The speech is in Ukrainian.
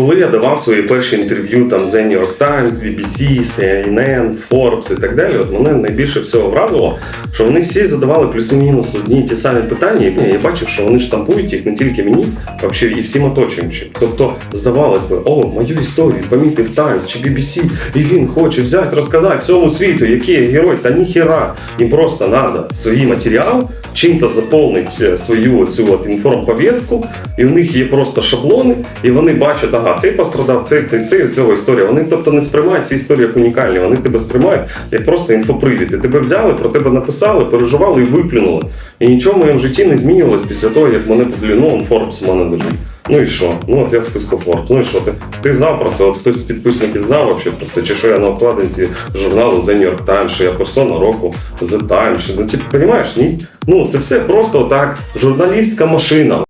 Коли я давав свої перші інтерв'ю там The New York Times, BBC, CNN, Forbes і так далі, от мене найбільше всього вразило, що вони всі задавали плюс-мінус одні й ті самі питання, і я бачив, що вони штампують їх не тільки мені, а взагалі і всім оточуючим. Тобто, здавалось би, о, мою історію помітив Times чи BBC, і він хоче взяти, розказати всьому світу, який я герой, та ніхіра. Їм просто треба свій матеріал чим-то заповнити свою цю от інформповістку, і у них є просто шаблони, і вони бачать, ага, цей пострадав, цей, цей, цей, цього історія. Вони тобто не сприймають ці історії як унікальні, вони тебе сприймають як просто інфопривід. І тебе взяли, про тебе написали, переживали і виплюнули. І нічого в моєму житті не змінювалось після того, як мене подивили, ну, он Forbes у мене лежить. Ну і що? Ну от я в списку Forbes. Ну і що ти? Ти знав про це? От хтось з підписників знав вообще про це? Чи що я на обкладинці журналу The New York Times, що я персона року The Times? Ну ти розумієш, ні? Ну це все просто так журналістська машина.